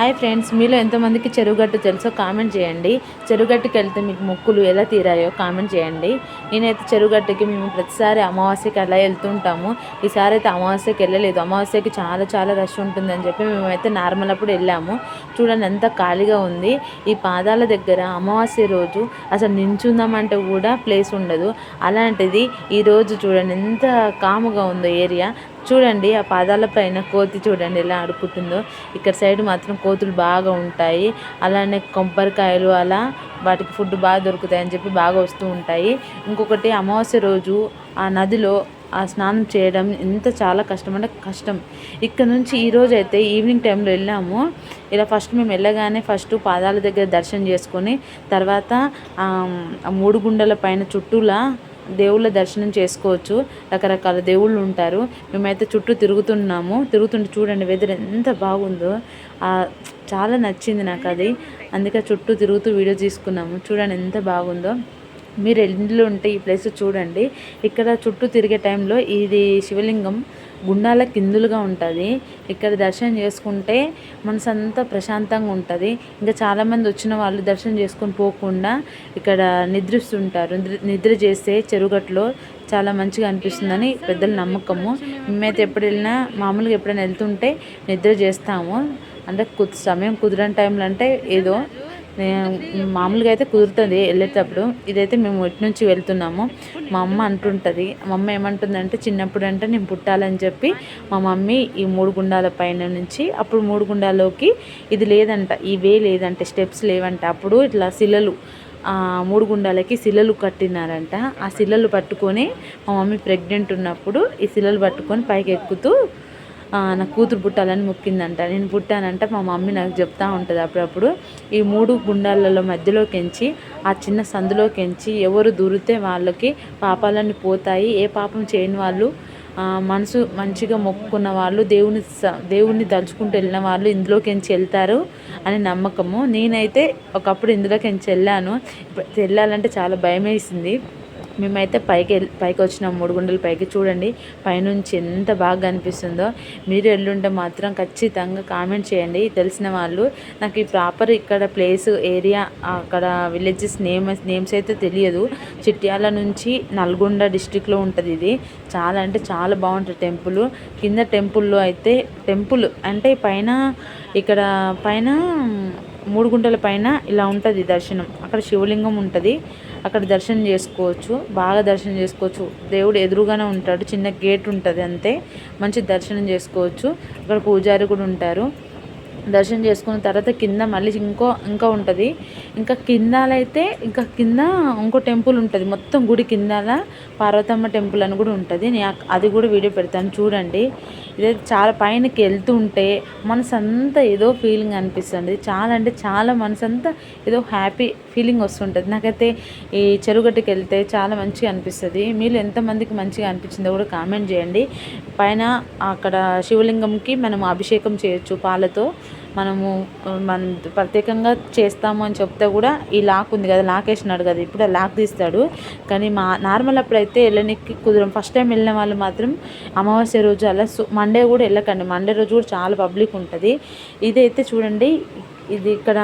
Hi friends మీలో ఎంతమందికి చెరువుగట్టు తెలుసో కామెంట్ చేయండి. చెరువుగట్టుకి వెళ్తే మీకు మొక్కులు ఎలా తీరాయో కామెంట్ చేయండి. నేనైతే చెరువుగట్టుకి మేము ప్రతిసారి అమావాస్యకి అలా వెళ్తుంటాము ఈసారి అయితే అమావాస్యకి వెళ్ళలేదు. అమావాస్యకి చాలా చాలా రష్ ఉంటుందని చెప్పి మేమైతే నార్మల్ అప్పుడు వెళ్ళాము. చూడండి ఎంత ఖాళీగా ఉంది. ఈ పాదాల దగ్గర అమావాస్య రోజు అసలు నించుందామంటే కూడా ప్లేస్ ఉండదు. అలాంటిది ఈరోజు చూడండి ఎంత కాముగా ఉందో ఏరియా. చూడండి ఆ పాదాల పైన కోతి చూడండి ఎలా ఆడుకుంటుందో ఇక్కడ సైడ్ మాత్రం కోతులు బాగా ఉంటాయి. అలానే కొబ్బరికాయలు అలా వాటికి ఫుడ్ బాగా దొరుకుతాయి అని చెప్పి బాగా వస్తూ ఉంటాయి. ఇంకొకటి అమావాస్య రోజు ఆ నదిలో ఆ స్నానం చేయడం ఎంత చాలా కష్టం అంటే కష్టం. ఇక్కడ నుంచి ఈరోజు అయితే ఈవినింగ్ టైంలో వెళ్ళాము. ఇలా ఫస్ట్ మేము వెళ్ళగానే ఫస్ట్ పాదాల దగ్గర దర్శనం చేసుకొని తర్వాత ఆ మూడు గుండెల పైన చుట్టూలా దేవుళ్ళ దర్శనం చేసుకోవచ్చు. రకరకాల దేవుళ్ళు ఉంటారు. మేమైతే చుట్టూ తిరుగుతున్నాము. తిరుగుతుంటే చూడండి వెదర్ ఎంత బాగుందో. చాలా నచ్చింది నాకు అది అందుకే చుట్టూ తిరుగుతూ వీడియో తీసుకున్నాము. చూడండి ఎంత బాగుందో. మీరు ఇంట్లో ఉంటే ఈ ప్లేస్ చూడండి. ఇక్కడ చుట్టూ తిరిగే టైంలో ఇది శివలింగం. గుండాల కిందులుగా ఉంటుంది. ఇక్కడ దర్శనం చేసుకుంటే మనసు అంతా ప్రశాంతంగా ఉంటుంది. ఇంకా చాలామంది వచ్చిన వాళ్ళు దర్శనం చేసుకొని పోకుండా ఇక్కడ నిద్రిస్తుంటారు. నిద్ర చేస్తే చెరుగట్లో చాలా మంచిగా అనిపిస్తుందని పెద్దల నమ్మకము. మేమైతే ఎప్పుడు వెళ్ళినా మామూలుగా ఎప్పుడైనా వెళ్తుంటే నిద్ర చేస్తాము. అంటే సమయం కుదరని టైంలో అంటే ఏదో మామూలుగా అయితే కుదురుతుంది వెళ్ళేటప్పుడు. ఇదైతే మేము ఇటు నుంచి వెళ్తున్నాము మా అమ్మ అంటుంటుంది. మా అమ్మ ఏమంటుందంటే చిన్నప్పుడు అంటే నేను పుట్టాలని చెప్పి మా మమ్మీ ఈ మూడు గుండాల పైన నుంచి అప్పుడు మూడు గుండాలోకి ఇది లేదంట ఈ వే లేదంటే స్టెప్స్ లేవంట. అప్పుడు ఇట్లా శిలలు మూడు గుండాలకి శిలలు కట్టినారంట. ఆ శిలలు పట్టుకొని మా మమ్మీ ప్రెగ్నెంట్ ఉన్నప్పుడు ఈ శిలలు పట్టుకొని పైకి ఎక్కుతూ నా కూతురు పుట్టాలని మొక్కిందంట. నేను పుట్టానంట మా మమ్మీ నాకు చెప్తా ఉంటుంది అప్పుడప్పుడు. ఈ మూడు గుండాలలో మధ్యలోకించి ఆ చిన్న సందులోకించి ఎవరు దూరితే వాళ్ళకి పాపాలన్నీ పోతాయి. ఏ పాపం చేయని వాళ్ళు మనసు మంచిగా మొక్కుకున్న వాళ్ళు దేవుని దేవుణ్ణి దలుచుకుంటూ వెళ్ళిన వాళ్ళు ఇందులోకించి వెళ్తారు అనే నమ్మకము. నేనైతే ఒకప్పుడు ఇందులోకించి వెళ్ళాను. వెళ్ళాలంటే చాలా భయం వేసింది మేమైతే పైకి పైకి వచ్చినాం మూడు గుండెల పైకి. చూడండి పైనుంచి ఎంత బాగా కనిపిస్తుందో మీరు వెళ్ళుంటే మాత్రం ఖచ్చితంగా కామెంట్ చేయండి. తెలిసిన వాళ్ళు నాకు ఈ ప్రాపర్ ఇక్కడ ప్లేస్ ఏరియా అక్కడ విలేజెస్ నేమ్ నేమ్స్ అయితే తెలియదు. చిట్యాల నుంచి నల్గొండ డిస్టిక్లో ఉంటుంది ఇది. చాలా అంటే చాలా బాగుంటుంది టెంపుల్. కింద టెంపుల్లో అయితే టెంపుల్ అంటే పైన ఇక్కడ పైన మూడు గుంటల పైన ఇలా ఉంటుంది దర్శనం. అక్కడ శివలింగం ఉంటుంది. అక్కడ దర్శనం చేసుకోవచ్చు. బాగా దర్శనం చేసుకోవచ్చు. దేవుడు ఎదురుగానే ఉంటాడు. చిన్న గేట్ ఉంటుంది అంతే. మంచి దర్శనం చేసుకోవచ్చు. అక్కడ పూజారి కూడా ఉంటారు. దర్శనం చేసుకున్న తర్వాత కింద మళ్ళీ ఇంకో ఇంకా ఉంటుంది. ఇంకా కిందాలైతే ఇంకా కింద ఇంకో టెంపుల్ ఉంటుంది. మొత్తం గుడి కిందాల పార్వతమ్మ టెంపుల్ అని కూడా ఉంటుంది. నేను అది కూడా వీడియో పెడతాను చూడండి. ఇదైతే చాలా పైనకి వెళ్తూ ఉంటే మనసు అంతా ఏదో ఫీలింగ్ అనిపిస్తుంది. చాలా అంటే చాలా మనసు అంతా ఏదో హ్యాపీ ఫీలింగ్ వస్తుంటుంది. నాకైతే ఈ చెరుగట్టుకి వెళ్తే చాలా మంచిగా అనిపిస్తుంది. మీరు ఎంతమందికి మంచిగా అనిపించిందో కూడా కామెంట్ చేయండి. పైన అక్కడ శివలింగంకి మనం అభిషేకం చేయొచ్చు పాలతో. మనము మనం ప్రత్యేకంగా చేస్తాము అని చెప్తే కూడా ఈ లాక్ ఉంది కదా లాక్ వేసినాడు కదా ఇప్పుడు ఆ లాక్ తీస్తాడు. కానీ మా నార్మల్ అప్పుడైతే వెళ్ళనికి కుదరం ఫస్ట్ టైం వెళ్ళిన వాళ్ళు మాత్రం అమావాస్య రోజు అలా మండే కూడా వెళ్ళకండి. మండే రోజు కూడా చాలా పబ్లిక్ ఉంటుంది. ఇదైతే చూడండి ఇది ఇక్కడ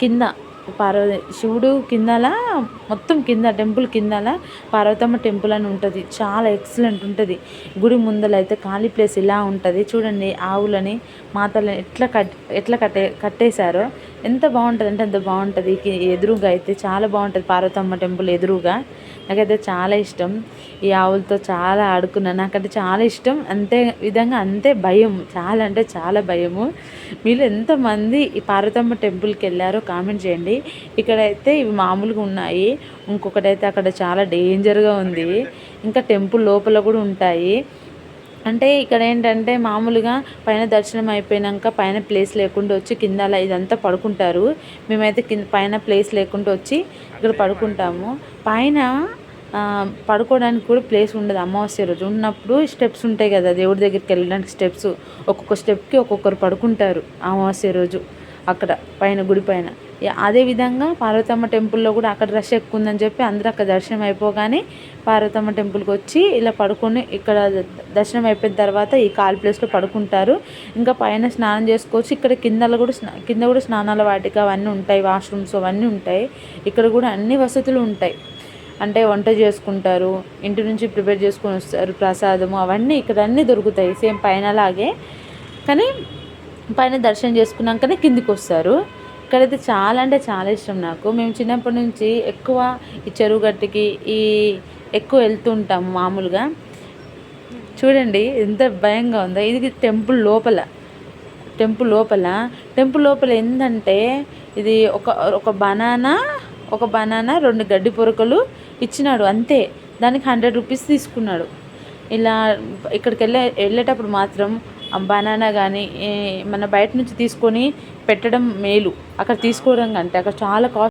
కింద పార్వతి శివుడు కిందల మొత్తం కింద టెంపుల్ కిందల పార్వతమ్మ టెంపుల్ అని ఉంటుంది. చాలా ఎక్సలెంట్ ఉంటుంది. గుడి ముందలైతే అయితే ఖాళీ ప్లేస్ ఇలా ఉంటుంది. చూడండి ఆవులని మాతలని ఎట్లా కట్ ఎట్లా కట్టే కట్టేశారో. ఎంత బాగుంటుంది అంటే అంత బాగుంటుంది. ఎదురుగా అయితే చాలా బాగుంటుంది. పార్వతమ్మ టెంపుల్ ఎదురుగా. నాకైతే చాలా ఇష్టం. ఈ ఆవులతో చాలా ఆడుకున్నాను నాకంటే చాలా ఇష్టం. అంతే విధంగా అంతే భయం. చాలా అంటే చాలా భయము. మీరు ఎంతమంది ఈ పార్వతమ్మ టెంపుల్కి వెళ్ళారో కామెంట్ చేయండి. ఇక్కడైతే ఇవి మామూలుగా ఉన్నాయి. ఇంకొకటైతే అక్కడ చాలా డేంజర్గా ఉంది. ఇంకా టెంపుల్ లోపల కూడా ఉంటాయి. అంటే ఇక్కడ ఏంటంటే మామూలుగా పైన దర్శనం అయిపోయినాక పైన ప్లేస్ లేకుండా వచ్చి కింద ఇదంతా పడుకుంటారు. మేమైతే కింద పైన ప్లేస్ లేకుండా వచ్చి ఇక్కడ పడుకుంటాము. పైన పడుకోవడానికి కూడా ప్లేస్ ఉండదు అమావాస్య రోజు. ఉన్నప్పుడు స్టెప్స్ ఉంటాయి కదా దేవుడి దగ్గరికి వెళ్ళడానికి స్టెప్స్. ఒక్కొక్క స్టెప్కి ఒక్కొక్కరు పడుకుంటారు అమావాస్య రోజు అక్కడ పైన గుడి పైన. అదేవిధంగా పార్వతమ్మ టెంపుల్లో కూడా అక్కడ రష్ ఎక్కువ ఉందని చెప్పి అందరూ అక్కడ దర్శనం అయిపోగానే పార్వతమ్మ టెంపుల్కి వచ్చి ఇలా పడుకొని ఇక్కడ దర్శనం అయిపోయిన తర్వాత ఈ కాల్ ప్లేస్లో పడుకుంటారు. ఇంకా పైన స్నానం చేసుకోవచ్చు. ఇక్కడ కిందలో కూడా స్నా కింద కూడా స్నానాల వాటికి అవన్నీ ఉంటాయి. వాష్రూమ్స్ అవన్నీ ఉంటాయి. ఇక్కడ కూడా అన్ని వసతులు ఉంటాయి. అంటే వంట చేసుకుంటారు. ఇంటి నుంచి ప్రిపేర్ చేసుకొని వస్తారు. ప్రసాదము అవన్నీ ఇక్కడ అన్నీ దొరుకుతాయి. సేమ్ పైన లాగే కానీ పైన దర్శనం చేసుకున్నాకనే కిందికి వస్తారు. ఇక్కడైతే చాలా అంటే చాలా ఇష్టం నాకు. మేము చిన్నప్పటి నుంచి ఎక్కువ ఈ చెరువు గట్టుకి ఈ ఎక్కువ వెళ్తుంటాం మామూలుగా. చూడండి ఎంత భయంగా ఉందో. ఇది టెంపుల్ లోపల టెంపుల్ లోపల. టెంపుల్ లోపల ఏంటంటే ఇది ఒక ఒక బనానా ఒక బనానా రెండు గడ్డి పొరకలు ఇచ్చినాడు అంతే. దానికి హండ్రెడ్ రూపీస్ తీసుకున్నాడు. ఇలా ఇక్కడికి వెళ్ళే వెళ్ళేటప్పుడు మాత్రం బనానా కానీ మన బయట నుంచి తీసుకొని పెట్టడం మేలు. అక్కడ తీసుకోవడం కంటే అక్కడ చాలా కాస్ట్